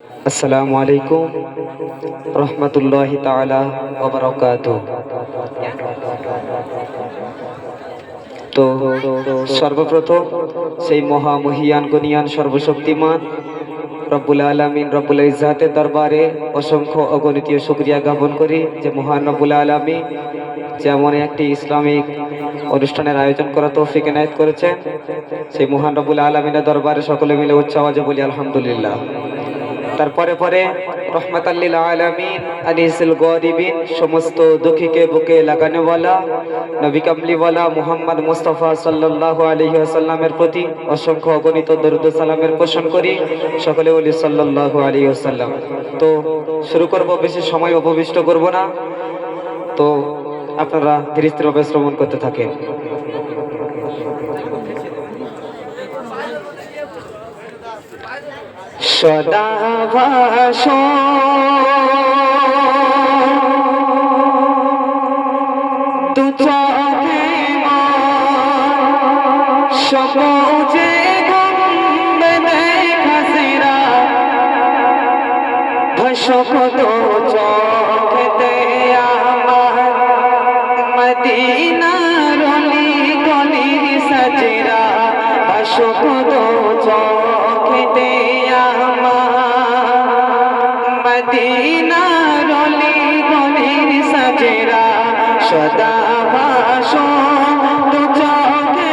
আসসালামু আলাইকুম রহমতুল্লাহ তো সর্বপ্রথম সেই মহামহিয়ান গনিয়ান সর্বশক্তিমান রব্বুল আলমিন রব্বুল ইজাতের দরবারে অসংখ্য অগণিতীয় শুক্রিয়া জ্ঞাপন করি যে মহান রব্বুল আলমী যেমন একটি ইসলামিক অনুষ্ঠানের আয়োজন করা তৌফিক এনায়ত করেছেন, সেই মহান রব্বুল আলমিনের দরবারে সকলে মিলে উচ্চ আওয়াজে বলি আলহামদুলিল্লাহ। তারপরে পরে রহমতাল্লিল আলমিন, আনিসুল গরিবিন, সমস্ত দুঃখীকে বুকে লাগানোওয়ালা নবী কামলিওয়ালা মুহাম্মদ মুস্তফা সাল্লাহ আলহি আসাল্লামের প্রতি অসংখ্য অগণিত দরুদ সালামের পোষণ করি, সকলে বলি সাল্লাহ আলী আসাল্লাম তো শুরু করব, বেশি সময় অপবিষ্ট করব না। তো আপনারা ধীরে স্থিরভাবে শ্রবণ করতে থাকেন। সদা ভাষ তু চোখে সবুজে খাসিরা ভাষক তো চোখে আমার মদিনার অলি গলি সজরা ভাষক তো চোখে আমার মদিনার অলি গলির সজরা সদা ভাষ তু চোখে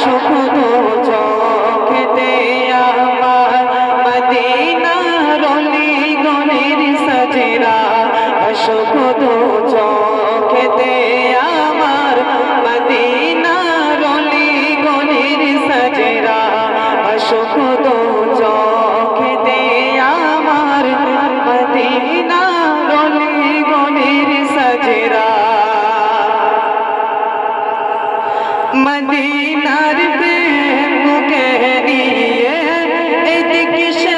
সবুজে মদিনার প্রেমকে নিয়ে এদিকে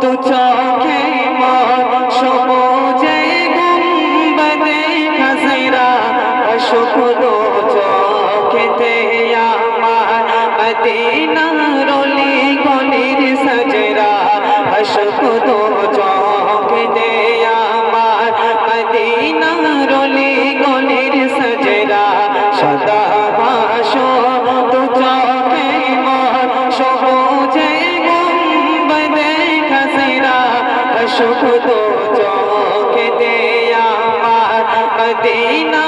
তু চোখে মন সবুজে গুম্বদে অশোক দো চোখেতে আমার মদিনার অশোক দো চোখেতে আমার মদিনার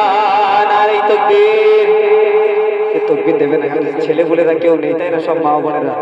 তকবীর। তকবির দেবে না ছেলে ছেলে বলেরা কেউ নেই তাই না সব মা বোনেরা?